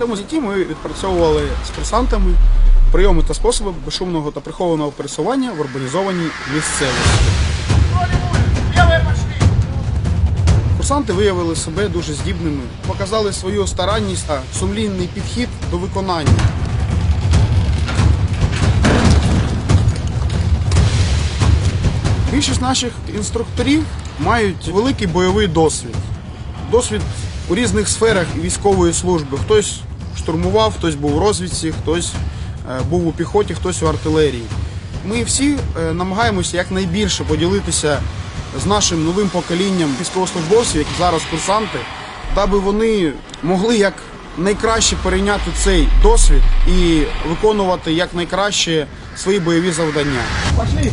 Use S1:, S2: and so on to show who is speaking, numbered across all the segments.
S1: цьому житті ми відпрацьовували з курсантами прийоми та способи безшумного та прихованого пересування в урбанізованій місцевості. Курсанти виявили себе дуже здібними, показали свою старанність та сумлінний підхід до виконання. Більшість наших інструкторів мають великий бойовий досвід. Досвід у різних сферах військової служби. Хтось штурмував, хтось був у розвідці, хтось е, був у піхоті, хтось у артилерії. Ми всі е, намагаємося якнайбільше поділитися з нашим новим поколінням військовослужбовців, які зараз курсанти, даби вони могли як найкраще перейняти цей досвід і виконувати як найкраще свої бойові завдання. Пошли!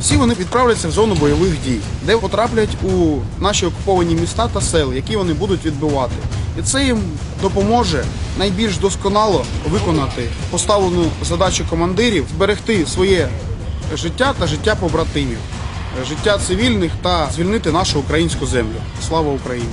S1: Всі вони відправляться в зону бойових дій, де потраплять у наші окуповані міста та села, які вони будуть відбивати. І це їм допоможе найбільш досконало виконати поставлену задачу командирів, зберегти своє життя та життя побратимів, життя цивільних та звільнити нашу українську землю. Слава Україні!